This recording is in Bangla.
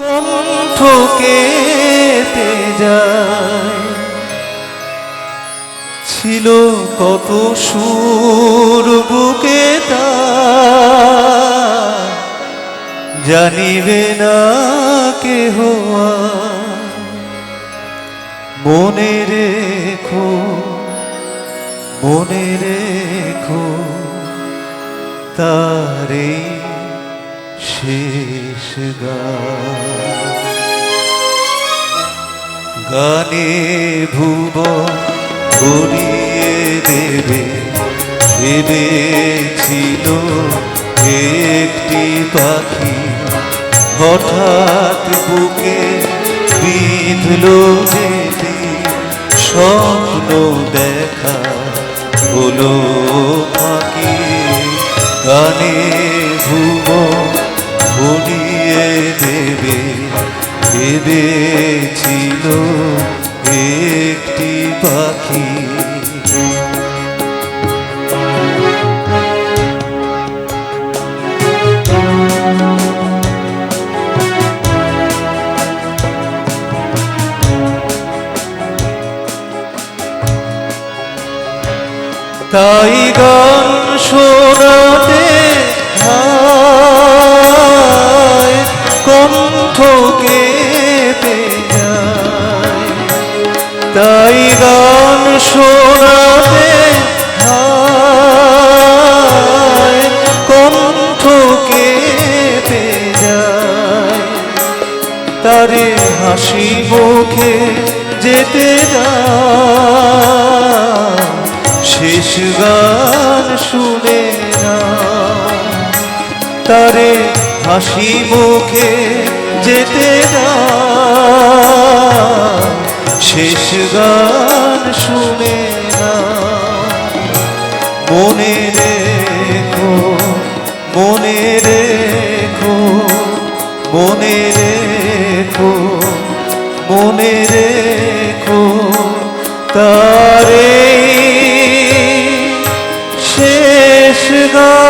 কণ্ঠ কেটে যায় ছিল কত সুর বুকে জানিবে না কেহ আর। মনে রেখো মনে রেখো, তারে শেষ গানে ভুব ভরিয়ে দেবে, ভেবেছিল একটি পাখি। হঠাৎ বুকে বিঁধল যেতে স্বপ্ন দেখা হলো ফাঁকি। গানে ভরিয়ে দেবে? ভেবেছিল একটি পাখি। তাই গান শোনাতে হয় তাই গান শোনাতে কণ্ঠ তারে হাসি মুখে যেতে শেষ গান শুনে না তারে হাসি মুখে যেতে দাও। শেষ গান শুনে না। মনে রেখো মনে রেখো মনে রেখো মনে রেখো তারে। শেষ গা